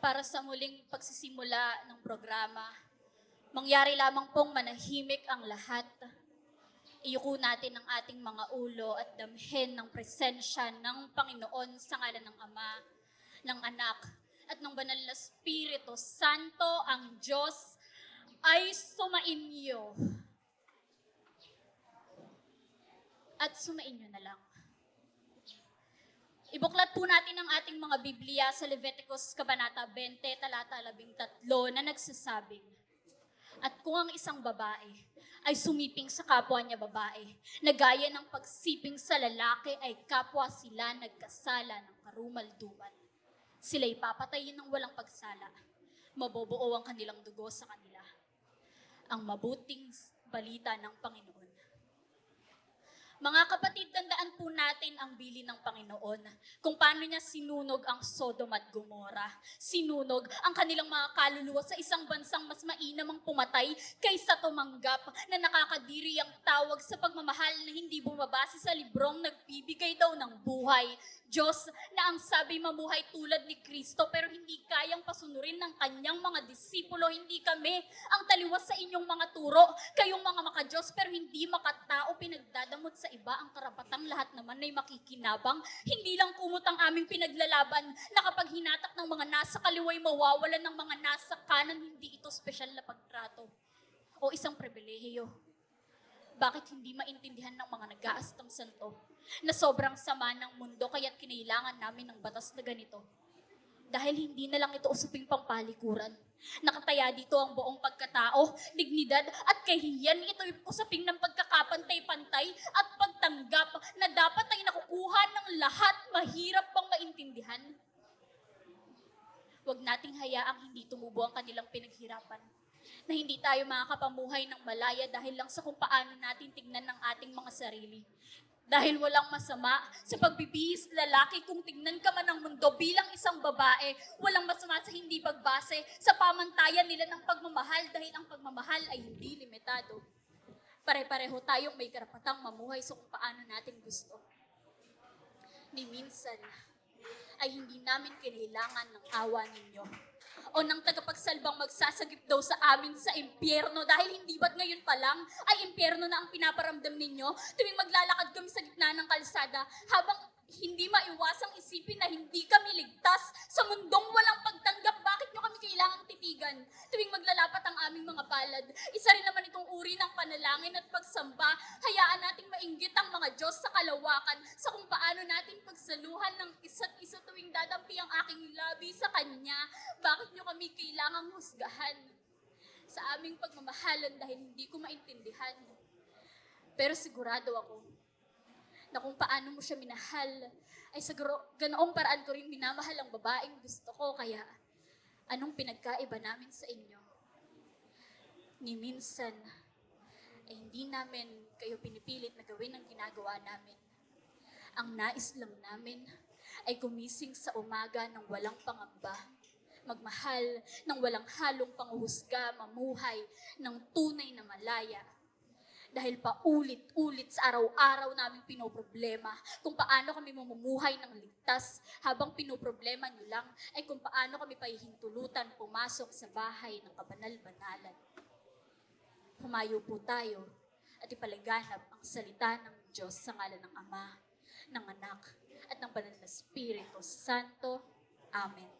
para sa muling pagsisimula ng programa. Mangyari lamang pong manahimik ang lahat. Iyuko natin ang ating mga ulo at damhin ng presensya ng Panginoon sa ngalan ng Ama, ng Anak, at ng Banal na Espiritu Santo, ang Diyos ay sumainyo. At sumainyo na lang. Ibuklat po natin ang ating mga Biblia sa Leviticus Kabanata 20, talata 13 na nagsasabing, At kung ang isang babae ay sumiping sa kapwa niya babae, na gaya ng pagsiping sa lalaki ay kapwa sila nagkasala ng karumalduman. Sila'y papatayin ng walang pagsala. Mabobuo ang kanilang dugo sa kanila. Ang mabuting balita ng Panginoon. Mga kapatid, tandaan po natin ang bili ng Panginoon. Kung paano niya sinunog ang Sodom at Gomora. Sinunog ang kanilang mga kaluluwa sa isang bansang mas mainam ang pumatay kaysa tumanggap na nakakadiri ang tawag sa pagmamahal na hindi bumabase sa librong nagbibigay daw ng buhay. Diyos na ang sabi mamuhay tulad ni Kristo pero hindi kayang pasunurin ng kanyang mga disipulo. Hindi kami ang taliwas sa inyong mga turo. Kayong mga makadiyos pero hindi makatao pinagdadamot sa iba ang karapatang lahat naman ay makikinabang. Hindi lang kumot ang aming pinaglalaban na kapag hinatak ng mga nasa kaliway mawawalan ng mga nasa kanan, hindi ito special na pagtrato o isang pribilehiyo. Bakit hindi maintindihan ng mga nag-aastang santo na sobrang sama ng mundo kaya't kinailangan namin ng batas na ganito? Dahil hindi na lang ito usaping pampalikuran. Nakataya dito ang buong pagkatao, dignidad at kahiyan. Ito usaping ng pagkakapantay-pantay at pagtanggap na dapat ay nakukuha ng lahat mahirap pang maintindihan. Huwag nating hayaang hindi tumubo ang kanilang pinaghirapan na hindi tayo makakapamuhay ng malaya dahil lang sa kung paano natin tignan ng ating mga sarili. Dahil walang masama sa pagbibihis lalaki kung tignan ka man ng mundo bilang isang babae, walang masama sa hindi pagbase sa pamantayan nila ng pagmamahal dahil ang pagmamahal ay hindi limitado. Pare-pareho tayong may karapatang mamuhay sa kung paano natin gusto. Ni minsan ay hindi namin kinailangan ng awa ninyo o ng tagapagsalbang magsasagip daw sa amin sa impyerno dahil hindi ba't ngayon pa lang ay impyerno na ang pinaparamdam ninyo tuwing maglalakad kami sa gitna ng kalsada habang hindi maiwasang isipin na hindi kami ligtas sa mundong walang pagtanggap. Bakit nyo kami kailangang titigan tuwing maglalapat ang aming mga palad? Isa rin naman itong uri ng panalangin at pagsamba. Hayaan nating mainggit ang mga Diyos sa kalawakan sa kung paano natin pagsaluhan ng isa't isa tuwing dadampi ang aking labi sa Kanya. Bakit nyo kami kailangang husgahan? Sa aming pagmamahalan dahil hindi ko maintindihan. Pero sigurado ako na kung paano mo siya minahal, ay sa ganoong paraan ko rin minamahal ang babaeng gusto ko. Kaya, anong pinagkaiba namin sa inyo? Ni minsan, ay hindi namin kayo pinipilit na gawin ang ginagawa namin. Ang nais lang namin ay gumising sa umaga ng walang pangamba. Magmahal ng walang halong panghuhusga, mamuhay ng tunay na malaya dahil paulit-ulit sa araw-araw namin pinoproblema kung paano kami mamumuhay ng ligtas habang pinoproblema nyo lang ay kung paano kami pahihintulutan pumasok sa bahay ng kabanal-banalan. Humayo po tayo at ipalaganap ang salita ng Diyos sa ngalan ng Ama, ng Anak, at ng Banal na Espiritu Santo. Amen.